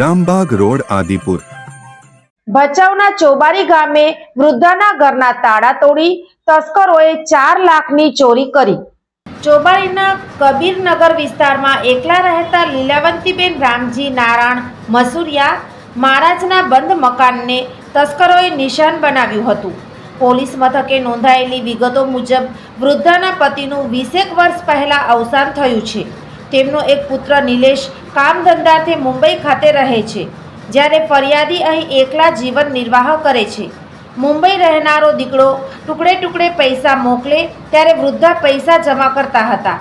Rambag road Adipur. ભચાઉના Chobari ગામે વૃદ્ધાના ઘરના તાળા તોડી તસ્કરોએ ચાર લાખની ચોરી કરી. ચોબારીના કબીરનગર વિસ્તારમાં એકલા રહેતા લીલાવંતીબેન રામજી નારાયણ મસુરિયા મહારાજના બંધ મકાનને તસ્કરોએ નિશાન બનાવ્યું હતું. પોલીસ મથકે નોંધાયેલી વિગતો મુજબ વૃદ્ધાના પતિનું વીસેક વર્ષ પહેલા અવસાન થયું છે. તેમનો એક પુત્ર નિલેશ કામ ધંધાથી મુંબઈ ખાતે રહે છે, જ્યારે ફરિયાદી અહીં એકલા જીવન નિર્વાહ કરે છે. મુંબઈ રહેનારો દીકરો ટુકડે ટુકડે પૈસા મોકલે ત્યારે વૃદ્ધા પૈસા જમા કરતા હતા.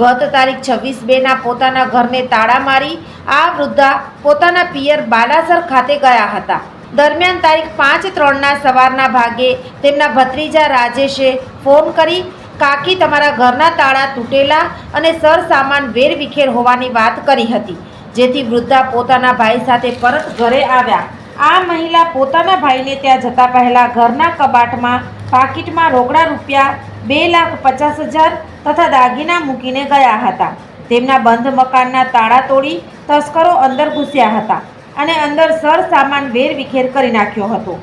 ગત તારીખ છવ્વીસ બેના પોતાના ઘરને તાળા મારી આ વૃદ્ધા પોતાના પિયર બાલાસર ખાતે ગયા હતા. દરમિયાન તારીખ પાંચ ત્રણના સવારના ભાગે તેમના ભત્રીજા રાજેશે ફોન કરી કાકી તમારા ઘરના તાળા તૂટેલા અને સરસામાન વેરવિખેર હોવાની વાત કરી હતી. જેથી વૃદ્ધા પોતાના ભાઈ સાથે પરત ઘરે આવ્યા. આ મહિલા પોતાના ભાઈને ત્યાં જતા પહેલાં ઘરના કબાટમાં, પાકીટમાં રોકડા રૂપિયા બે લાખ પચાસ હજાર તથા દાગીના મૂકીને ગયા હતા. તેમના બંધ મકાનના તાળા તોડી તસ્કરો અંદર ઘૂસ્યા હતા અને અંદર સર સામાન વેરવિખેર કરી નાખ્યો હતો.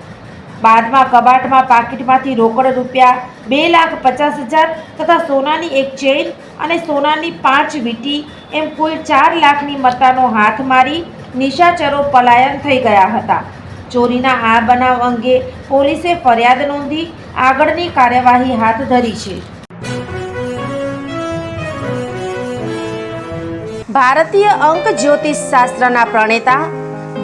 બાદમાં કબાટમાં પાકીટમાંથી રોકડ રૂપિયા બે લાખ પચાસ હજાર તથા સોનાની એક ચેઇન અને સોનાની પાંચ વીંટી એમ કુલ ચાર લાખની મત્તાનો હાથ મારી નિશાચરો પલાયન થઈ ગયા હતા. ચોરીના આ બનાવ અંગે પોલીસે ફરિયાદ નોંધી આગળની કાર્યવાહી હાથ ધરી છે. ભારતીય અંક જ્યોતિષ શાસ્ત્રના પ્રણેતા